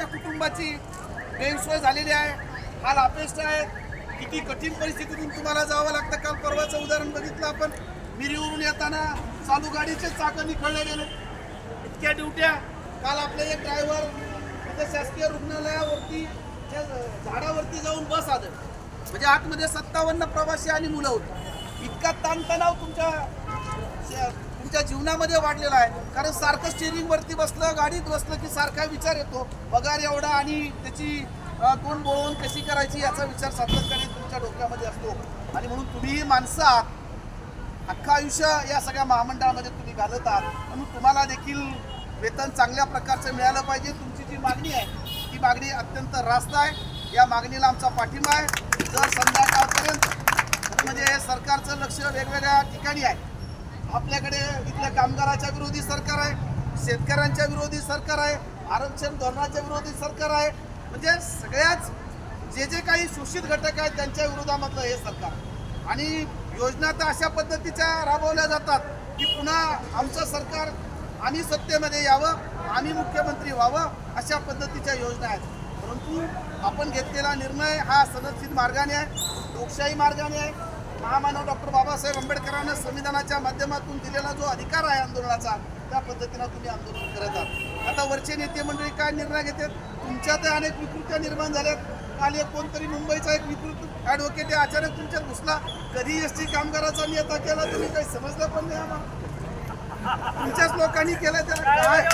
त्यांच्या कुटुंबाची गैरसोय झालेली आहे. काल अपेष्ट आहे. किती कठीण परिस्थितीतून तुम्हाला जावं लागतं. काल परवाचं उदाहरण बघितलं आपण. मिरीवरून येताना चालू गाडीचे चाकं निखळले गेले. इतक्या ड्युट्या. काल आपले एक ड्रायव्हर तिथे म्हणजे शासकीय रुग्णालयावरती त्या झाडावरती जाऊन बस आदळ म्हणजे आतमध्ये सत्तावन्न प्रवासी आणि मुलं होती. इतका ताणतणाव तुमच्या तुमच्या जीवनामध्ये वाढलेला आहे. कारण सारखं स्टिअरिंग वरती बसलं गाडीत बसलं की सारखा विचार येतो. पगार एवढा आणि त्याची कोण तोंड बोळवून कशी करायची याचा विचार सातत्याने तुमच्या डोक्यामध्ये असतो. आणि म्हणून तुम्ही माणसं अख्खा आयुष्य या सगळ्या महामंडळामध्ये तुम्ही घालत आहात. म्हणून तुम्हाला देखील वेतन चांगल्या प्रकारचं मिळालं पाहिजे. तुमची जी मागणी आहे ती मागणी अत्यंत रास्त आहे. या मागणीला आमचा पाठिंबा आहे. जर संध्याकाळपर्यंत म्हणजे सरकारचं लक्ष वेगवेगळ्या ठिकाणी आहे आपल्याकडे इथल्या कामगाराच्या विरोधी सरकार आहे शेतकऱ्यांच्या विरोधी सरकार आहे आरक्षण धोरणाच्या विरोधी सरकार आहे. म्हणजे सगळ्याच जे जे काही शोषित घटक आहेत त्यांच्या विरोधामधलं हे सरकार. आणि योजना तर अशा पद्धतीच्या राबवल्या जातात की पुन्हा आमचं सरकार आम्ही सत्तेमध्ये यावं आम्ही मुख्यमंत्री व्हावं अशा पद्धतीच्या योजना आहेत. परंतु आपण घेतलेला निर्णय हा सनदशील मार्गाने आहे लोकशाही मार्गाने आहे. महामानव डॉक्टर बाबासाहेब आंबेडकरांना संविधानाच्या माध्यमातून दिलेला जो अधिकार आहे आंदोलनाचा त्या पद्धतीनं तुम्ही आंदोलन करत आहात. आता वरचे नेते मंडळी काय निर्णय घेतात? तुमच्यात अनेक विकृत्या निर्माण झाल्यात. काल एक कोणतरी मुंबईचा एक विकृत ॲडव्होकेट आहे अचानक तुमच्यात घुसला. कधी एस टी कामगाराचा नेता केला तुम्ही काही समजलं पण नाही आम्हाला. तुमच्याच लोकांनी केलं त्याला काय?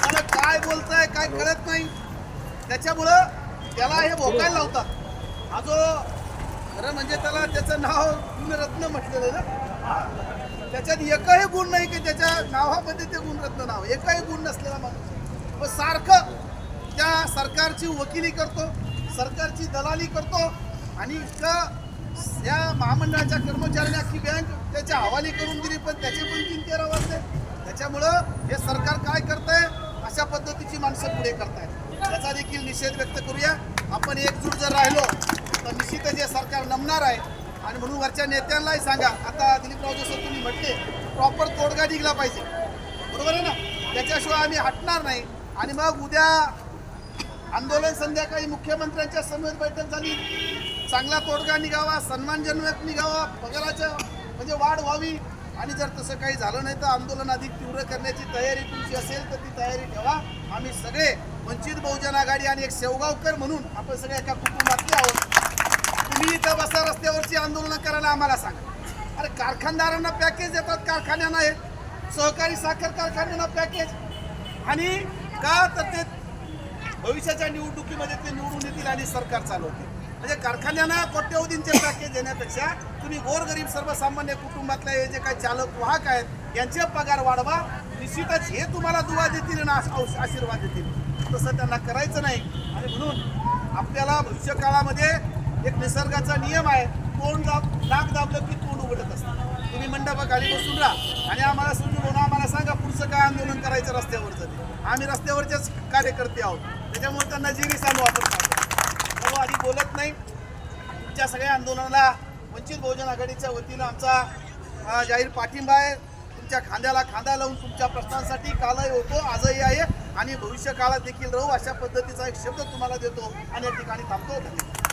त्याला काय बोलताय काय कळत नाही. त्याच्यामुळं त्याला हे भोकायला लावतात. हा जो खरं म्हणजे त्याला त्याचं नाव गुणरत्न म्हटलेलं ना? त्याच्यात एकही गुण नाही की त्याच्या नावामध्ये ते गुणरत्न नाव एकही गुण नसलेला माणूस. पण सारखं त्या सरकारची वकिली करतो सरकारची दलाली करतो आणि इतकं या महामंडळाच्या कर्मचाऱ्यांनी अख्खी बँक त्याच्या हवाली करून दिली पण त्याचे पण तीन तेरा वाजले. त्याच्यामुळं हे सरकार काय करतंय? अशा पद्धतीची माणसं पुढे करतायत. त्याचा देखील निषेध व्यक्त करूया. आपण एकजूट जर राहिलो तर निश्चितच हे सरकार नमणार आहे. आणि म्हणून वरच्या नेत्यांनाही सांगा आता दिलीपराव जसं तुम्ही म्हटले प्रॉपर तोडगा निघला पाहिजे. बरोबर आहे ना? त्याच्याशिवाय आम्ही हटणार नाही. आणि मग उद्या आंदोलन संध्याकाळी मुख्यमंत्र्यांच्या समवेत बैठक झाली. चांगला तोडगा निघावा सन्मानजनक निघावा पगाराच्या म्हणजे वाढ व्हावी. आणि जर तसं काही झालं नाही तर आंदोलन अधिक तीव्र करण्याची तयारी तुमची असेल तर ती तयारी ठेवा. आम्ही सगळे वंचित बहुजन आघाडी आणि एक शेवगावकर म्हणून आपण सगळे एका कुटुंबातले आहोत. तुम्ही इथं बसा रस्त्यावरची आंदोलनं करायला आम्हाला सांगा. अरे कारखानदारांना पॅकेज देतात कारखान्यांना हे. सहकारी साखर कारखान्यांना पॅकेज आणि का तर ते भविष्याच्या निवडणुकीमध्ये ते निवडून येतील आणि सरकार चालवतील. म्हणजे कारखान्यांना कोट्यवधींचे पॅकेज देण्यापेक्षा तुम्ही गोरगरीब सर्वसामान्य कुटुंबातले हे जे काही चालक वाहक आहेत यांचे पगार वाढवा. निश्चितच हे तुम्हाला दुवा देतील आणि आशीर्वाद देतील. तसं त्यांना करायचं नाही. आणि म्हणून आपल्याला भविष्य काळामध्ये एक निसर्गाचा नियम आहे तोंड दाब नाक दाबलं की तोंड उघडत असतं. तुम्ही मंडपाखाली बसून राहा आणि आम्हाला समजून आम्हाला सांगा पुढचं काय आंदोलन करायचं रस्त्यावरचं ते. आम्ही रस्त्यावरचेच कार्यकर्ते आहोत. त्याच्यामुळे त्यांना जिरी सांगू आपण सांगतो आधी बोलत नाही. तुमच्या सगळ्या आंदोलनाला वंचित बहुजन आघाडीच्या वतीनं आमचा जाहीर पाठिंबा आहे. तुमच्या खांद्याला खांदा लावून तुमच्या प्रश्नांसाठी कालही होतो आजही आहे. आणि भविष्य काळात देखील राहू अशा पद्धतीचा एक शब्द तुम्हाला देतो. आणि या ठिकाणी थांबतो. धन्यवाद.